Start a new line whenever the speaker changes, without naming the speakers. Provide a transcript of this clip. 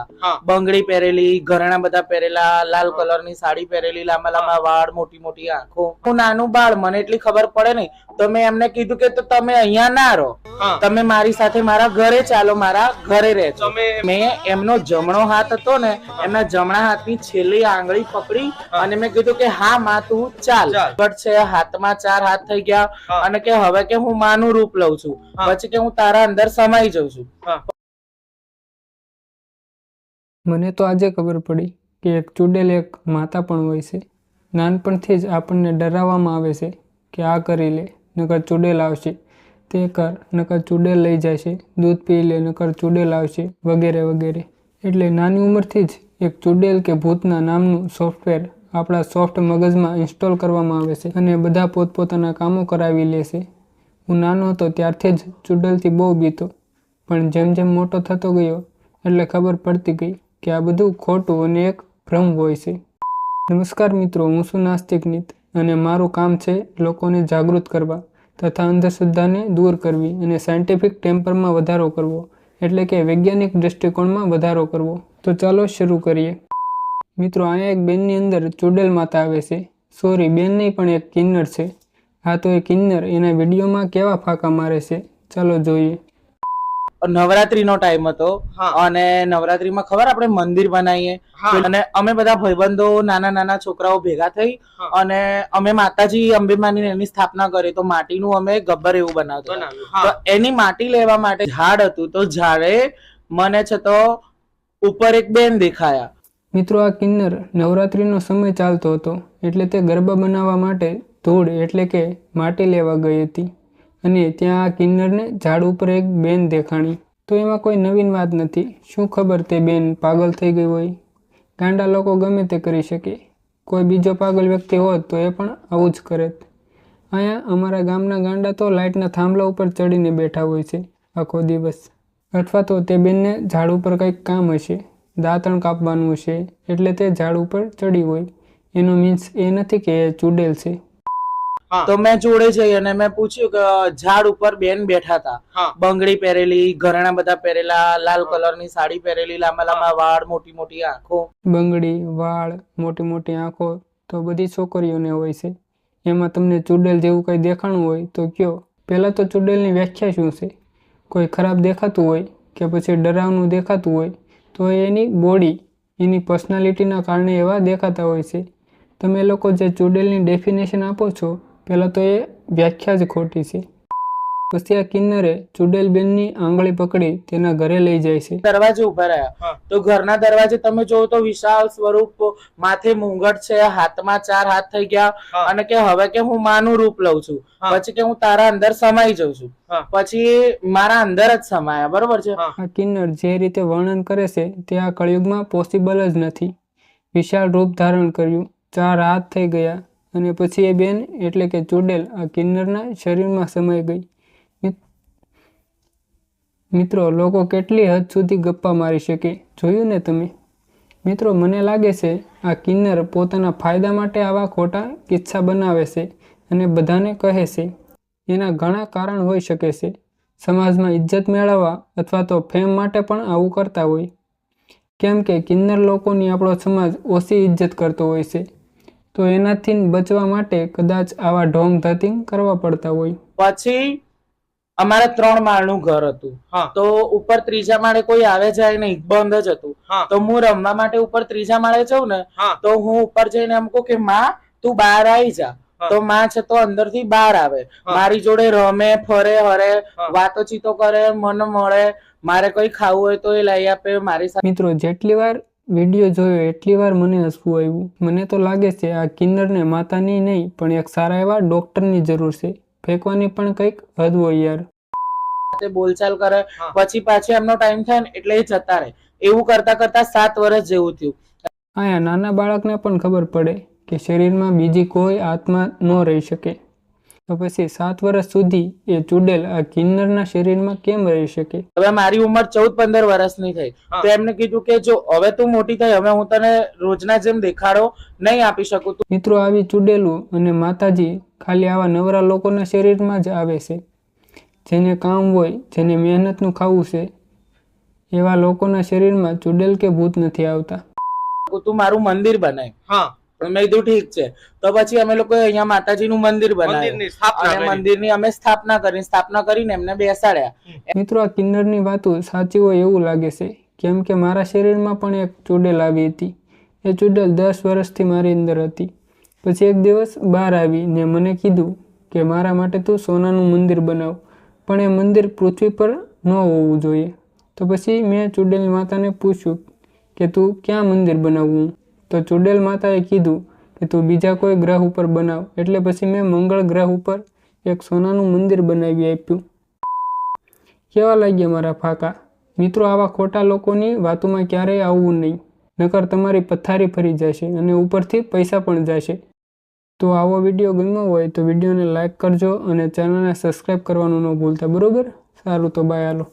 હતા. બંગડી પહેરેલી ઘરેણા બધા પહેરેલા લાલ કલરની સાડી પહેરેલી લાંબા લાંબા વાળ મોટી મોટી આંખો. હું નાનું બાળ મને એટલી ખબર પડે નહીં. તો મેં એમને કીધું કે તમે અહીંયા ના રહો. તમે મારી સાથે મારા ઘરે ચાલો મારા ઘરે રહેજો. મેં એમનો જમણો હાથ હતો ને એમના જમણા હાથની છેલ્લી આંગળી પકડી અને મેં કીધું કે હા માં તું ચાલ. બટ છે હાથમાં ચાર હાથ થઈ ગયા અને કે હવે કે હું માનું રૂપ લઉં છું. પછી કે હું તારા અંદર સમાઈ જઉં છું.
મને તો આજે ખબર પડી કે એક ચૂડેલ એક માતા પણ હોય છે. નાનપણથી જ આપણને ડરાવવામાં આવે છે કે આ કરી લે, નકર ચૂડેલ આવશે. તે કર, નકર ચૂડેલ લઈ જશે, દૂધ પી લે, નકર ચૂડેલ આવશે, વગેરે વગેરે. એટલે નાની ઉંમરથી જ એક ચૂડેલ કે ભૂતના નામનું સોફ્ટવેર આપણા સોફ્ટ મગજમાં ઇન્સ્ટોલ કરવામાં આવે છે અને બધા પોતપોતાના કામો કરાવી લે છે. હું નાનો હતો ત્યારથી જ ચૂડેલથી બહુ બીતો, પણ જેમ જેમ મોટો થતો ગયો, એટલે ખબર પડતી ગઈ કે આ બધું ખોટું અને એક ભ્રમ હોય છે. નમસ્કાર મિત્રો, હું છું નાસ્તિક નીત અને મારું કામ છે લોકોને જાગૃત કરવા તથા અંધશ્રદ્ધાને દૂર કરવી અને સાયન્ટિફિક ટેમ્પરમાં વધારો કરવો, એટલે કે વૈજ્ઞાનિક દૃષ્ટિકોણમાં વધારો કરવો. તો ચાલો શરૂ કરીએ. મિત્રો અહીંયા એક બેનની અંદર ચૂડેલ માતા આવે છે. સોરી, બેન નહીં, પણ એક કિન્નર છે. હા તો એ કિન્નર એના વિડીયોમાં કેવા ફાંકા મારે છે, ચાલો જોઈએ.
નવરાત્રીનો ટાઈમ હતો. અને નવરાત્રીમાં ખબર આપણે મંદિર બનાવીએ. અને અમે બધા ભાઈબંધો નાના નાના છોકરાઓ ભેગા થઈ અને અમે માતાજી અંબેમાની એની સ્થાપના કરી. તો માટીનું અમે ગબ્બર એવું બનાવતું
બનાવ્યું
તો એની માટી લેવા માટે ઝાડ હતું. તો ઝાડે મને છે તો ઉપર એક બેન દેખાયા.
મિત્રો આ કિન્નર નવરાત્રિનો સમય ચાલતો હતો. એટલે તે ગરબા બનાવવા માટે ધૂળ એટલે કે માટી લેવા ગઈ હતી. અને ત્યાં કિન્નરને ઝાડ ઉપર એક બેન દેખાણી. તો એમાં કોઈ નવીન વાત નથી. શું ખબર તે બેન પાગલ થઈ ગઈ હોય? ગાંડા લોકો ગમે તે કરી શકે. કોઈ બીજો પાગલ વ્યક્તિ હોત તો એ પણ આવું જ કરત અહીંયા અમારા ગામના ગાંડા તો લાઇટના થાંભલા ઉપર ચડીને બેઠા હોય છે આખો દિવસ. અથવા તો તે બેનને ઝાડ ઉપર કંઈક કામ હશે, દાંતણ કાપવાનું હશે, એટલે તે ઝાડ ઉપર ચડી હોય. એનો મીન્સ એ નથી કે એ ચૂડેલ છે.
તો મેં જોડે જઈ અને મેં પૂછ્યું કે ઝાડ ઉપર બેન બેઠા હતા બંગડી પહેરેલી ઘરેણા બધા પહેરેલા લાલ કલરની સાડી પહેરેલી લાંબા લાંબા વાળ મોટી મોટી આંખો.
બંગડી વાળ મોટી મોટી આંખો તો બધી છોકરીઓને હોય છે. એમાં તમને ચૂડેલ જેવું કંઈ દેખાણું હોય તો કયો. પહેલાં તો ચૂડેલની વ્યાખ્યા શું છે? કોઈ ખરાબ દેખાતું હોય કે પછી ડરાવનું દેખાતું હોય તો એની બોડી એની પર્સનાલિટીના કારણે એવા દેખાતા હોય છે. તમે લોકો જે ચૂડેલની ડેફિનેશન આપો છો પહેલાં તો એ વ્યાખ્યા જ ખોટી છે. પછી આ કિન્નરે ચૂડેલ બેનની આંગળી પકડી તેના ઘરે લઈ જાય છે.
દરવાજે ઊભા રહ્યા. તો ઘરના દરવાજે તમે જોવો તો વિશાળ સ્વરૂપ માથે મુંગટ છે હાથમાં ચાર હાથ થઈ ગયા અને કે હવે કે હું માનું રૂપ લઉં છું. પછી કે હું તારા અંદર સમાઈ જાઉં છું. પછી મારા અંદર જ સમાયા બરોબર છે?
આ કિન્નર જે રીતે વર્ણન કરે છે તે આ કળિયુગમાં પોસિબલ જ નથી. વિશાળ રૂપ ધારણ કર્યું. ચાર હાથ થઈ ગયા. અને પછી એ બેન એટલે કે ચૂડેલ આ કિન્નરના શરીરમાં સમાઈ ગઈ. મિત્રો, લોકો કેટલી હદ સુધી ગપ્પા મારી શકે? જોયું ને તમે? મિત્રો, મને લાગે છે આ કિન્નર પોતાના ફાયદા માટે આવા ખોટા કિસ્સા બનાવે છે અને બધાને કહે છે. એના ઘણા કારણ હોઈ શકે છે. સમાજમાં ઇજ્જત મેળવવા અથવા તો ફેમ માટે પણ આવું કરતા હોય. કેમ કે કિન્નર લોકોની આપણો સમાજ ઓછી ઇજ્જત કરતો હોય છે. તો એનાથી બચવા માટે કદાચ આવા ઢોંગ ધતિંગ કરવા પડતા હોય.
પછી અમારે ત્રણ માળનું ઘર હતું. તો ઉપર ત્રીજા માળે કોઈ આવે જાય નહીં બંધ જ હતું. તો હું રમવા માટે ઉપર ત્રીજા માળે જઉં ને તો હું ઉપર જઈને એમ કહું કે માં તું બહાર આવી જા. તો માં છે તો અંદરથી બહાર આવે. મારી જોડે રમે ફરે હરે. વાતો ચીતો કરે મન મળે મારે કોઈ ખાવું હોય તો એ લઈ આપે મારી સાથે
મિત્રો જેટલી વાર વીડિયો જોયો એટલી વાર મને હસવું આવ્યું. મને તો લાગે છે આ કિન્નરને માતાની નહીં પણ એક સારા એવા ડોક્ટરની જરૂર છે. ફેંકવાની પણ કંઈક હદ હોય યાર.
બોલચાલ કરે પછી પાછી એમનો ટાઈમ થાય ને એટલે એ જતા રહે. એવું કરતા કરતા સાત વર્ષ જેવું થયું.
અહીંયા નાના બાળકને પણ ખબર પડે કે શરીરમાં બીજી કોઈ આત્મા ન રહી શકે. તો પછી સાત વર્ષ સુધી એ ચૂડેલ આ કિન્નરના શરીરમાં કેમ રહી શકે?
હવે મારી ઉંમર ચૌદ પંદર વર્ષની થઈ. તો એમને કીધું કે જો હવે તું મોટી થઈ હવે હું તને રોજના જેમ દેખાડો નહીં આપી શકું તું.
મિત્રો આવી ચૂડેલું અને માતાજી ખાલી આવા નવરા લોકોના શરીરમાં જ આવે છે. જેને કામ હોય જેને મહેનતનું ખાવું છે એવા લોકોના શરીરમાં ચુડેલ કે ભૂત નથી આવતા.
તું મારું મંદિર બનાય.
હા.
તો મેં કીધું ઠીક છે. તો પછી અમે લોકો અહીંયા માતાજીનું મંદિર બનાવ્યું. મંદિરની અમે સ્થાપના કરી. સ્થાપના કરીને એમને બેસાડ્યા.
મિત્રો આ કિન્નરની વાતો સાચી હોય એવું લાગે છે કેમ કે મારા શરીરમાં પણ એક ચુડેલ આવી હતી. એ ચુડેલ દસ વર્ષથી મારી અંદર હતી. પછી એક દિવસ બહાર આવી ને મને કીધું કે મારા માટે તું સોનાનું મંદિર બનાવ. પણ એ મંદિર પૃથ્વી પર ન હોવું જોઈએ. તો પછી મેં ચુડેલ માતાને પૂછ્યું કે તું ક્યાં મંદિર બનાવવું તો ચુડેલ માતાએ કીધું કે તું બીજા કોઈ ગ્રહ ઉપર બનાવ. એટલે પછી મેં મંગળ ગ્રહ ઉપર એક સોનાનું મંદિર બનાવી આપ્યું. કેવા લાગ્યા મારા ફાકા? મિત્રો, આવા ખોટા લોકોની વાતોમાં ક્યારેય આવવું નહીં. નકર તમારી પથારી ફરી જશે અને ઉપરથી પૈસા પણ જશે. તો આવો વીડિયો ગમ્યો હોય તો વિડીયોને લાઈક કરજો અને ચેનલને સબસ્ક્રાઈબ કરવાનું ન ભૂલતા. બરાબર? સારું તો બાય હાલો.